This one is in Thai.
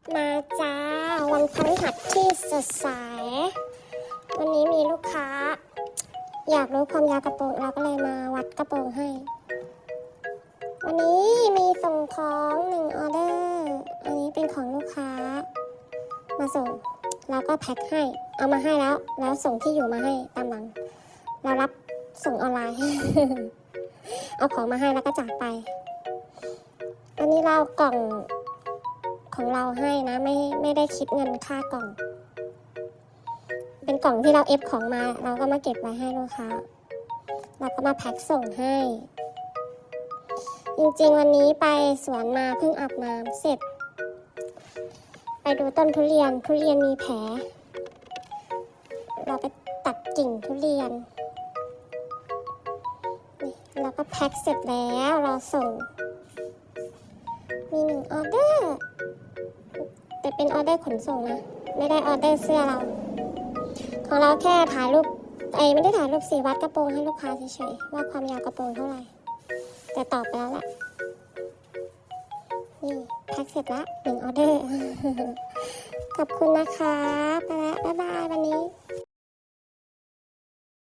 มาจ้า วันพฤหัสที่สดใส วันนี้มีลูกค้า อยากรู้ความยาวกระโปรงเราก็เลยมาวัดกระโปรงให้ วันนี้มีส่งของหนึ่งออเดอร์ อันนี้เป็นของลูกค้า มาส่งเราก็แพ็คให้ เอามาให้แล้ว แล้วส่งที่อยู่มาให้ตามหลัง เรารับส่งออนไลน์ เอาของมาให้แล้วก็จากไป อันนี้เรากล่อง ของเราให้นะ ไม่ไม่ได้คิดเงินค่ากล่อง เป็นกล่องที่เราเอฟของมา เราก็มาเก็บไว้ให้ลูกค้าเราก็มาแพ็คส่งให้ จริงๆวันนี้ไปสวนมาเพิ่งอาบน้ำเสร็จ ไปดูต้นทุเรียนทุเรียนมีแผล เราไปตัดกิ่งทุเรียนเราก็แพ็คเสร็จแล้วเราส่ง มีหนึ่งออเดอร์ เป็นออเดอร์ขนส่งนะ ไม่ได้ออเดอร์เสื้อเรา ของเราแค่ถ่ายรูปไอ้ไม่ได้ถ่ายรูปสีวัดกระโปรงให้ลูกค้าเฉยๆว่าความยาวกระโปรงเท่าไหร่ แต่ตอบไปแล้วแหละ นี่แพ็คเสร็จละหนึ่งออเดอร์ ขอบคุณนะคะ ไปแล้วบ๊ายบายวันนี้